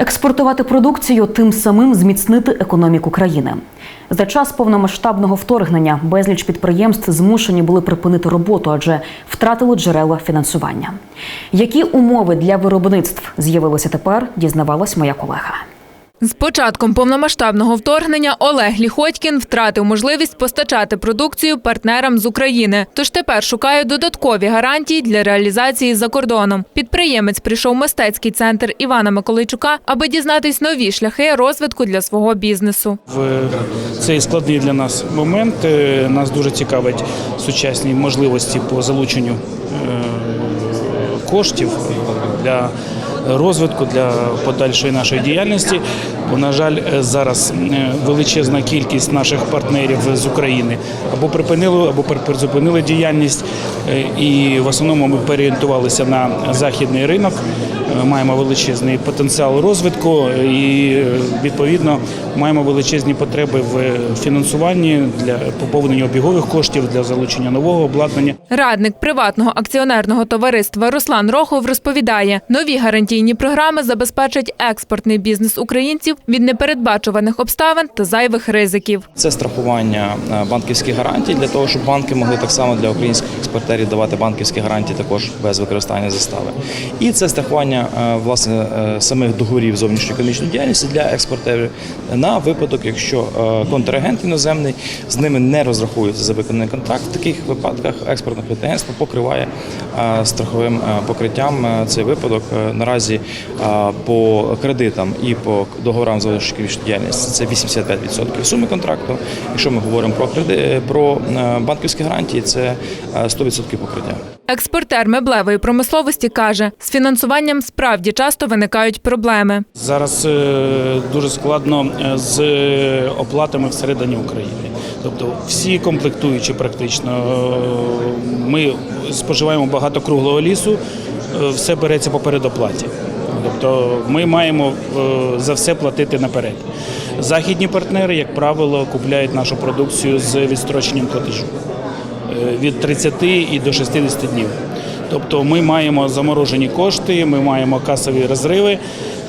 експортувати продукцію, тим самим зміцнити економіку країни. За час повномасштабного вторгнення безліч підприємств змушені були припинити роботу, адже втратили джерела фінансування. Які умови для виробництв з'явилися тепер, дізнавалась моя колега. З початком повномасштабного вторгнення Олег Ліхотькін втратив можливість постачати продукцію партнерам з України. Тож тепер шукає додаткові гарантії для реалізації за кордоном. Підприємець прийшов в мистецький центр Івана Миколайчука, аби дізнатись нові шляхи розвитку для свого бізнесу. В цей складний для нас момент е, нас дуже цікавить сучасні можливості по залученню е, коштів для розвитку, для подальшої нашої діяльності. Бо, на жаль, зараз е, величезна кількість наших партнерів з України або припинили, або призупинили діяльність. Е, І в основному ми переорієнтувалися на західний ринок. Е, Маємо величезний потенціал розвитку і відповідно маємо величезні потреби в фінансуванні для поповнення обігових коштів для залучення нового обладнання. Радник приватного акціонерного товариства Руслан Рохов розповідає, нові гарантійні програми забезпечать експортний бізнес українців від непередбачуваних обставин та зайвих ризиків. Це страхування е, банківських гарантій для того, щоб банки могли так само для українських експортерів давати банківські гарантії також без використання застави. І це страхування власне е, самих договорів зовнішньої економічної діяльності для експортерів на випадок, якщо е, контрагент іноземний з ними не розрахується за виконаний контракт. В таких випадках експортне підприємство покриває е, страховим е, покриттям е, цей випадок. Е, Наразі е, по кредитам і по договорам зовнішньої економічної діяльності це 85% суми контракту. Якщо ми говоримо про креди про е, банківські гарантії, це е, 100% покриття. Експортер меблевої промисловості каже, з фінансуванням справді часто виникають проблеми. Зараз е, дуже складно е, з е, оплатами всередині України. Тобто всі комплектуючі практично. Ми споживаємо багато круглого лісу, все береться по передоплаті. Тобто ми маємо за все платити наперед. Західні партнери, як правило, купляють нашу продукцію з відстроченням платежу від 30 і до 60 днів. Тобто ми маємо заморожені кошти, ми маємо касові розриви.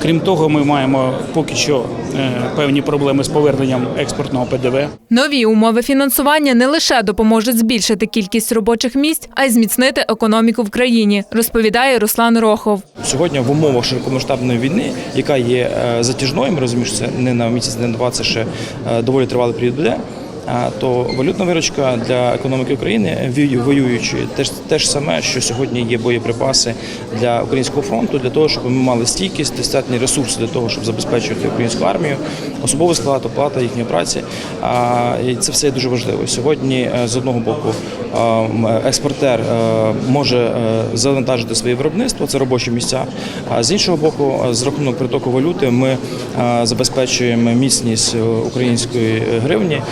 Крім того, ми маємо поки що е, певні проблеми з поверненням експортного ПДВ. Нові умови фінансування не лише допоможуть збільшити кількість робочих місць, а й зміцнити економіку в країні, розповідає Руслан Рохов. Сьогодні в умовах широкомасштабної війни, яка є е, затяжною, ми розуміємо, що це не на місяць, не на два, це ще е, доволі тривалий період буде. То валютна виручка для економіки України воюючої теж те ж саме, що сьогодні є боєприпаси для українського фронту, для того, щоб ми мали стійкість, достатні ресурси для того, щоб забезпечувати українську армію, особовий склад, оплата їхньої праці. І це все дуже важливо. Сьогодні е, з одного боку е, експортер е, може е, завантажити своє виробництво, це робочі місця. А з іншого боку, з рахунок притоку валюти ми забезпечуємо міцність української гривні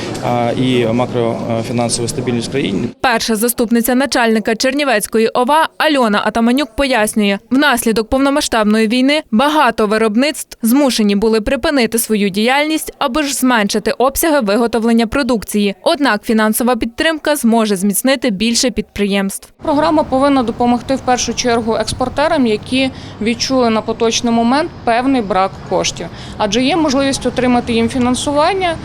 і макрофінансову стабільність в країні. Перша заступниця начальника Чернівецької ОВА Альона Атаманюк пояснює, внаслідок повномасштабної війни багато виробництв змушені були припинити свою діяльність, аби ж зменшити обсяги виготовлення продукції. Однак фінансова підтримка зможе зміцнити більше підприємств. Програма повинна допомогти в першу чергу експортерам, які відчули на поточний момент певний брак коштів, адже є можливість отримати їм фінансування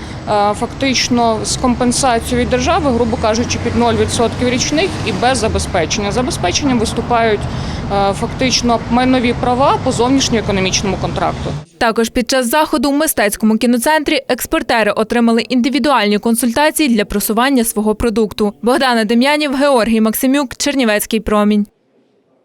фактично з компенсацією від держави, грубо кажучи, під 0% річних і без забезпечення. Забезпеченням виступають е, фактично майнові права по зовнішньоекономічному контракту. Також під час заходу в мистецькому кіноцентрі експортери отримали індивідуальні консультації для просування свого продукту. Богдана Дем'янів, Георгій Максимюк, Чернівецький промінь.